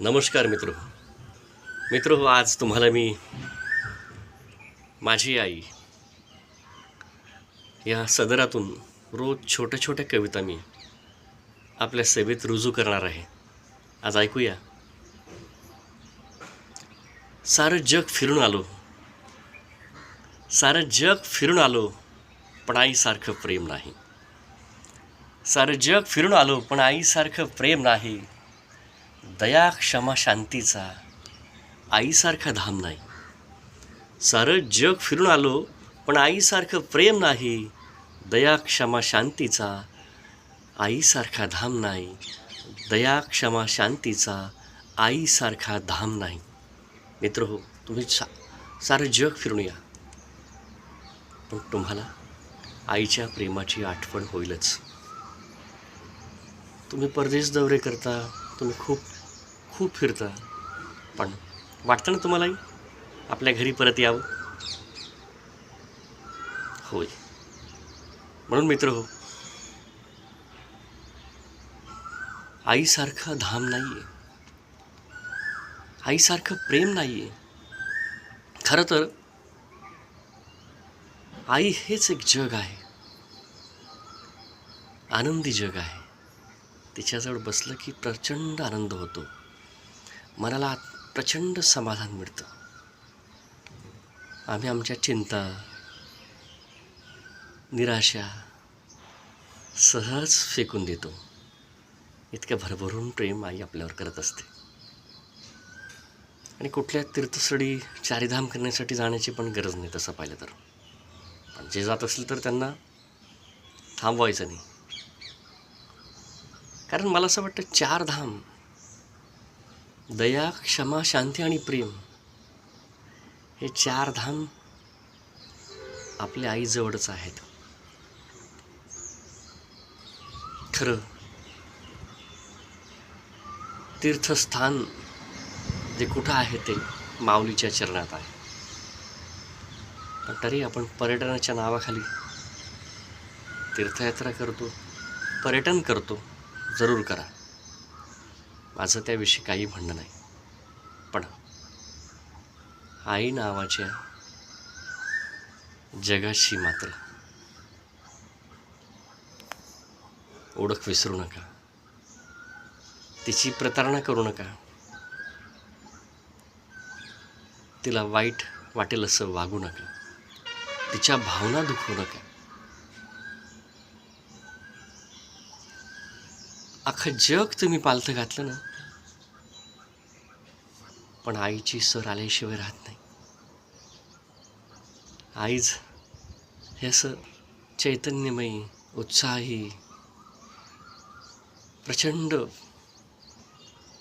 नमस्कार मित्र. मित्र हो आज तुम्हाला मी माझी आई या सदरातून रोज छोट्या छोट्या कविता मी आपल्या सेवेत रुजू करणार आहे. आज ऐकूया. सारं जग फिरून आलो. सारं जग फिरून आलो पण आईसारखं प्रेम नाही. सारं जग फिरून आलो पण आईसारखं प्रेम नाही. दया क्षमा शांतीचा आईसारखा धाम नाही. सारं जग फिरून आलो पण आईसारखं प्रेम नाही. दया क्षमा शांतीचा आईसारखा धाम नाही. दया क्षमा शांतीचा आईसारखा धाम नाही. मित्र हो तुम्ही सा सारं जग फिरून या. पण तुम्हाला आईच्या प्रेमाची आठवण होईलच. तुम्ही परदेश दौरे करता तुम्ही खूप खूप फिरता. पण वाटतं ना तुम्हालाही? आपल्या घरी परत यावं? होय. म्हणून मित्र हो आईसारखं धाम नाही आहे आईसारखं प्रेम नाही आहे खरं तर आई हेच एक जग आहे. आनंदी जग आहे. तिच्याजवळ बसलं की प्रचंड आनंद होतो. मनाला प्रचंड समाधान मिळतं. आम्ही आमच्या चिंता निराशा सहज फेकून देतो. इतकं भरभरून प्रेम आई आपल्यावर करत असते. आणि कुठल्या तीर्थस्थळी चारिधाम करण्यासाठी जाण्याची पण गरज नाही तसं पाहिलं तर. पण जे जात असेल तर त्यांना थांबवायचं नाही. कारण मला असं वाटतं चार धाम दया क्षमा शांती आणि प्रेम हे चार धाम आपल्या आईजवळच आहेत. खरं तीर्थस्थान जे कुठं आहे ते माऊलीच्या चरणात आहे. पण तरी आपण पर्यटनाच्या नावाखाली तीर्थयात्रा करतो पर्यटन करतो जरूर करा. माझं त्याविषयी काही म्हणणं नाही. पण आई नावाच्या जगाशी मात्र ओळख विसरू नका. तिची प्रतारणा करू नका. तिला वाईट वाटेल असं वागू नका. तिच्या भावना दुखवू नका. अख्खं जग तुम्ही पालथं घातलं ना पण आईची सर आल्याशिवाय राहत नाही. आईज हे असं चैतन्यमयी उत्साही प्रचंड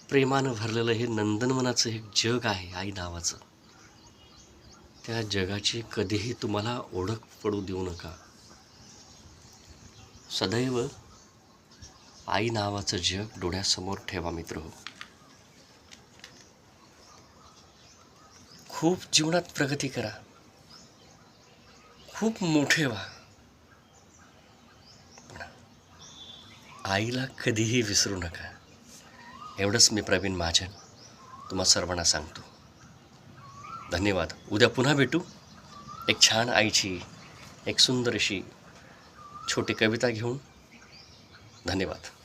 प्रेमानं भरलेलं हे नंदनवनाचं एक जग आहे आई नावाचं. त्या जगाची कधीही तुम्हाला ओळख पडू देऊ नका. सदैव आई नावाचं जग डोळ्यासमोर ठेवा मित्र. हो खूप जीवनात प्रगती करा. खूप मोठे व्हा. पण आईला कधीही विसरू नका. एवढंच मी प्रवीण महाजन तुम्हा सर्वांना सांगतो. धन्यवाद. उद्या पुन्हा भेटू. एक छान आईची एक सुंदर अशी छोटी कविता घेऊन. धन्यवाद.